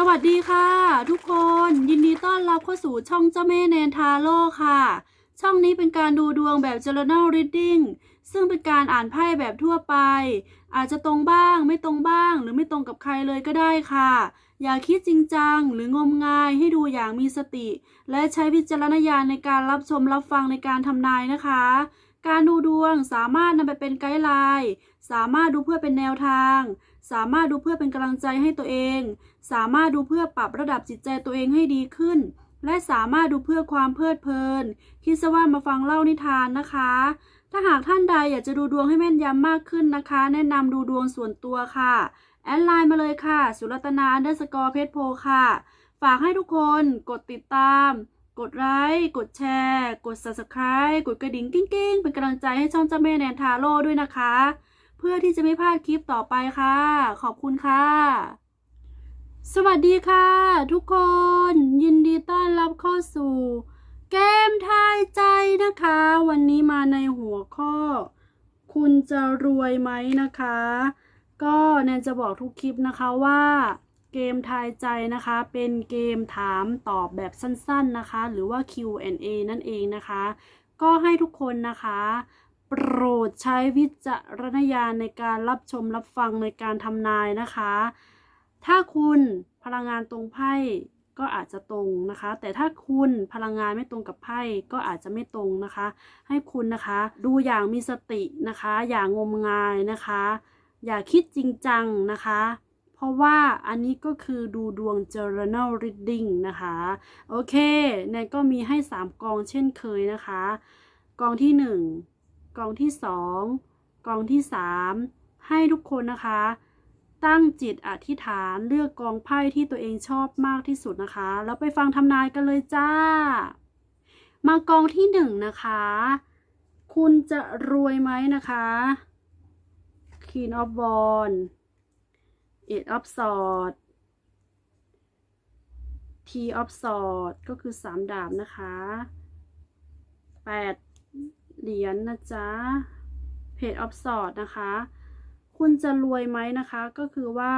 สวัสดีค่ะ ทุกคนยินดีต้อนรับเข้าสู่ช่องเจ้าแม่แนนทาโร่ค่ะ ช่องนี้เป็นการดูดวงแบบ journal reading ซึ่งเป็นการอ่านไพ่แบบทั่วไป อาจจะตรงบ้างไม่ตรงบ้าง หรือไม่ตรงกับใครเลยก็ได้ค่ะ อย่าคิดจริงจัง หรืองมงายให้ดูอย่างมีสติ และใช้วิจารณญาณในการรับชมรับฟังในการทำนายนะคะ การดูดวงสามารถนำไปเป็นไกด์ไลน์ สามารถดูเพื่อเป็นแนวทาง สามารถดูเพื่อเป็นกำลังใจให้ตัวเอง สามารถดูเพื่อปรับระดับจิตใจตัวเองให้ดีขึ้น และสามารถดูเพื่อความเพลิดเพลิน คิดซะว่ามาฟังเล่านิทานนะคะ ถ้าหากท่านใดอยากจะดูดวงให้แม่นยำมากขึ้นนะคะ แนะนำดูดวงส่วนตัวค่ะ แอดไลน์มาเลยค่ะ สุรัตนาอันเดอร์สกอร์เพชรโพค่ะ ฝากให้ทุกคนกดติดตาม กดไลค์ กดแชร์ กด subscribe กดกระดิ่งกิ้งๆ เป็นกำลังใจให้ช่องเจ้าแม่แนนทาโร่ด้วยนะคะ เพื่อที่จะไม่พลาดคลิปต่อไปค่ะ ขอบคุณค่ะ สวัสดีค่ะ ทุกคน ยินดีต้อนรับเข้าสู่เกมทายใจนะคะ วันนี้มาในหัวข้อ คุณจะรวยไหมนะคะ ก็แนนจะบอกทุกคลิปนะคะว่า เกมทายใจนะคะ เป็นเกมถามตอบแบบสั้นๆนะคะ หรือว่า Q&A นั่นเองนะคะ ก็ให้ทุกคนนะคะ โปรดใช้วิจารณญาณในการรับชมรับฟังในการทำนายนะคะ ถ้าคุณพลังงานตรงไพ่ก็อาจจะตรงนะคะ แต่ถ้าคุณพลังงานไม่ตรงกับไพ่ก็อาจจะไม่ตรงนะคะ ให้คุณนะคะดูอย่างมีสตินะคะ อย่างงมงายนะคะ อย่าคิดจริงจังนะคะ เพราะว่าอันนี้ก็คือดูดวง journal reading นะคะ โอเคแนนก็มีให้ 3 กองเช่นเคยนะคะ กองที่ 1 กองที่ 2 กองที่ 3 ให้ทุกคนนะคะ ตั้งจิตอธิษฐานเลือกกองไพ่ที่ตัวเองชอบมากที่สุดนะคะ แล้วไปฟังทำนายกันเลยจ้า มากองที่หนึ่งนะคะ คุณจะรวยไหมนะคะ Queen of Wands Eight of sword T of sword ก็คือสามดาบนะคะแปดเหรียญนนะจ๊ะ Page of sword นะคะ คุณจะรวยไหมนะคะ ก็คือว่า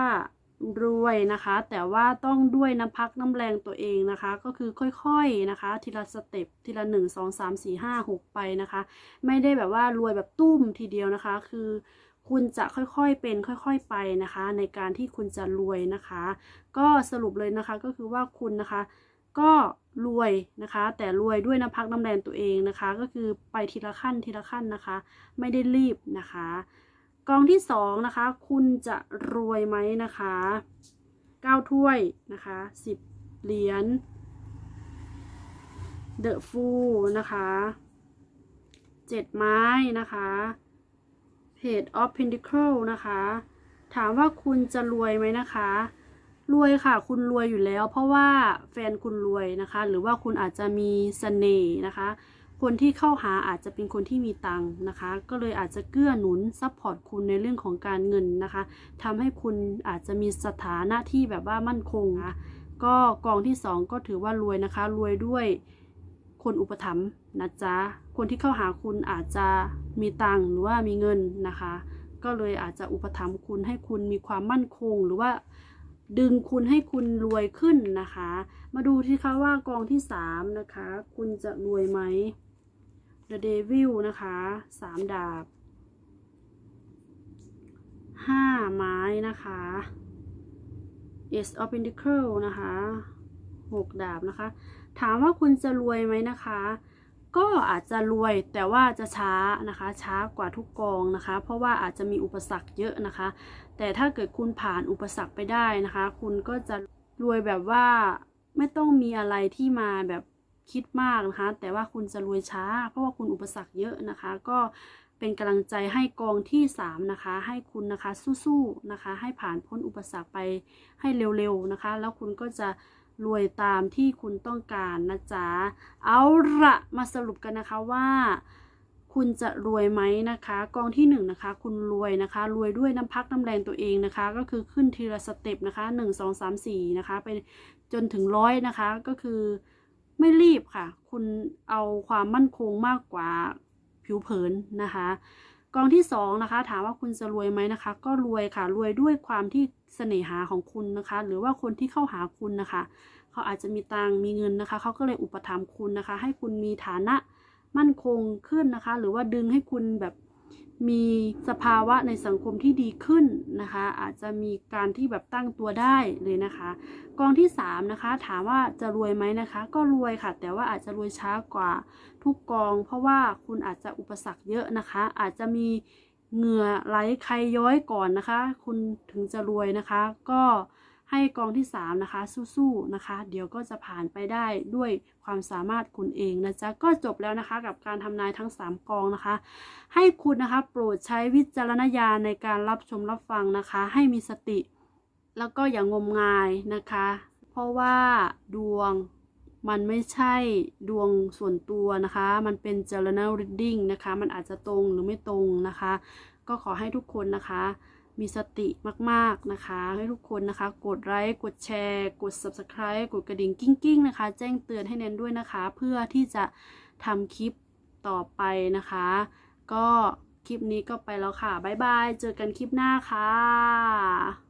รวยนะคะ แต่ว่าต้องด้วยน้ำพักน้ำแรงตัวเองนะคะ ก็คือค่อยๆนะคะ ทีละสเต็ปทีละหนึ่งสองสามสี่ห้าหกไปนะคะ ไม่ได้แบบว่ารวยแบบตุ้มทีเดียวนะคะ คือ คุณจะค่อยๆเป็นค่อยๆไปนะคะ ในการที่คุณจะรวยนะคะ ก็สรุปเลยนะคะก็คือว่าคุณนะคะ ก็รวยนะคะ แต่รวยด้วยน้ำพักน้ำแรงตัวเองนะคะ ก็คือไปทีละขั้นทีละขั้นนะคะ ไม่ได้รีบนะคะ กองที่สองนะคะ คุณจะรวยไหมนะคะเก้าถ้วยนะคะสิบเหรียญเดอะฟูนะคะเจ็ดไม้นะคะ Page of Pentacle นะคะ ถามว่าคุณจะรวยไหมนะคะ รวยค่ะ คุณรวยอยู่แล้ว เพราะว่าแฟนคุณรวยนะคะ หรือว่าคุณอาจจะมีเสน่ห์นะคะ คนที่เข้าหาอาจจะเป็นคนที่มีตังค์นะคะ ก็เลยอาจจะเกื้อหนุนซัพพอร์ตคุณในเรื่องของการเงินนะคะทำให้คุณอาจจะมีสถานะที่แบบว่ามั่นคงนะก็กองที่สองก็ถือว่ารวยนะคะ รวยด้วย คนอุปถัมภ์นะจ๊ะ คนที่เข้าหาคุณอาจจะมีตังหรือว่ามีเงินนะคะ ก็เลยอาจจะอุปถัมภ์คุณให้คุณมีความมั่นคง หรือว่าดึงคุณให้คุณรวยขึ้นนะคะ มาดูที่คะว่ากองที่สามนะคะ คุณจะรวยไหม The Devil นะคะสามดาบห้าไม้นะคะ Ace of Pentacle นะคะหกดาบนะคะ ถามว่าคุณจะรวยไหมนะคะ ก็อาจจะรวยแต่ว่าจะช้านะคะ ช้ากว่าทุกกองนะคะ เพราะว่าอาจจะมีอุปสรรคเยอะนะคะ แต่ถ้าเกิดคุณผ่านอุปสรรคไปได้นะคะ คุณก็จะรวยแบบว่าไม่ต้องมีอะไรที่มาแบบคิดมากนะคะ แต่ว่าคุณจะรวยช้า เพราะว่าคุณอุปสรรคเยอะนะคะ ก็เป็นกำลังใจให้กองที่สามนะคะ ให้คุณนะคะสู้ๆนะคะ ให้ผ่านพ้นอุปสรรคไปให้เร็วๆนะคะ แล้วคุณก็จะ รวยตามที่คุณต้องการนะจ๊ะ เอาละมาสรุปกันนะคะว่า คุณจะรวยไหมนะคะ กองที่หนึ่งนะคะ คุณรวยนะคะ รวยด้วยน้ำพักน้ำแรงตัวเองนะคะ ก็คือขึ้นทีละสเต็ปนะคะหนึ่งสองสามสี่นะคะไปจนถึงร้อยนะคะ ก็คือไม่รีบค่ะ คุณเอาความมั่นคงมากกว่าผิวเผินนะคะ กองที่สองนะคะถามว่าคุณจะรวยไหมนะคะ ก็รวยค่ะรวยด้วยความที่เสน่หาของคุณนะคะ หรือว่าคนที่เข้าหาคุณนะคะ เขาอาจจะมีตังมีเงินนะคะ เขาก็เลยอุปถัมภ์คุณนะคะ ให้คุณมีฐานะมั่นคงขึ้นนะคะ หรือว่าดึงให้คุณแบบ มีสภาวะในสังคมที่ดีขึ้นนะคะ อาจจะมีการที่แบบตั้งตัวได้เลยนะคะ กองที่สามนะคะถามว่าจะรวยไหมนะคะ ก็รวยค่ะ แต่ว่าอาจจะรวยช้ากว่าทุกกอง เพราะว่าคุณอาจจะอุปสรรคเยอะนะคะ อาจจะมีเหงื่อไหลใครย้อยก่อนนะคะ คุณถึงจะรวยนะคะ ก็ ให้กองที่สามนะคะ สู้ๆนะคะ เดี๋ยวก็จะผ่านไปได้ด้วยความสามารถคุณเองนะจ๊ะ ก็จบแล้วนะคะกับการทำนายทั้ง 3 กองนะคะ ให้คุณนะคะโปรดใช้วิจารณญาณในการรับชมรับฟังนะคะ ให้มีสติ แล้วก็อย่างงมงายนะคะ เพราะว่าดวงมันไม่ใช่ดวงส่วนตัวนะคะ มันเป็น journal reading นะคะ มันอาจจะตรงหรือไม่ตรงนะคะ ก็ขอให้ทุกคนนะคะ มีสติมากๆนะคะ ให้ทุกคนนะคะ กดไลค์กดแชร์ กด subscribe กดกระดิ่งกิ้งๆนะคะ แจ้งเตือนให้แนนด้วยนะคะ เพื่อที่จะทำคลิปต่อไปนะคะ ก็คลิปนี้ก็ไปแล้วค่ะ บ๊ายบาย เจอกันคลิปหน้าค่ะ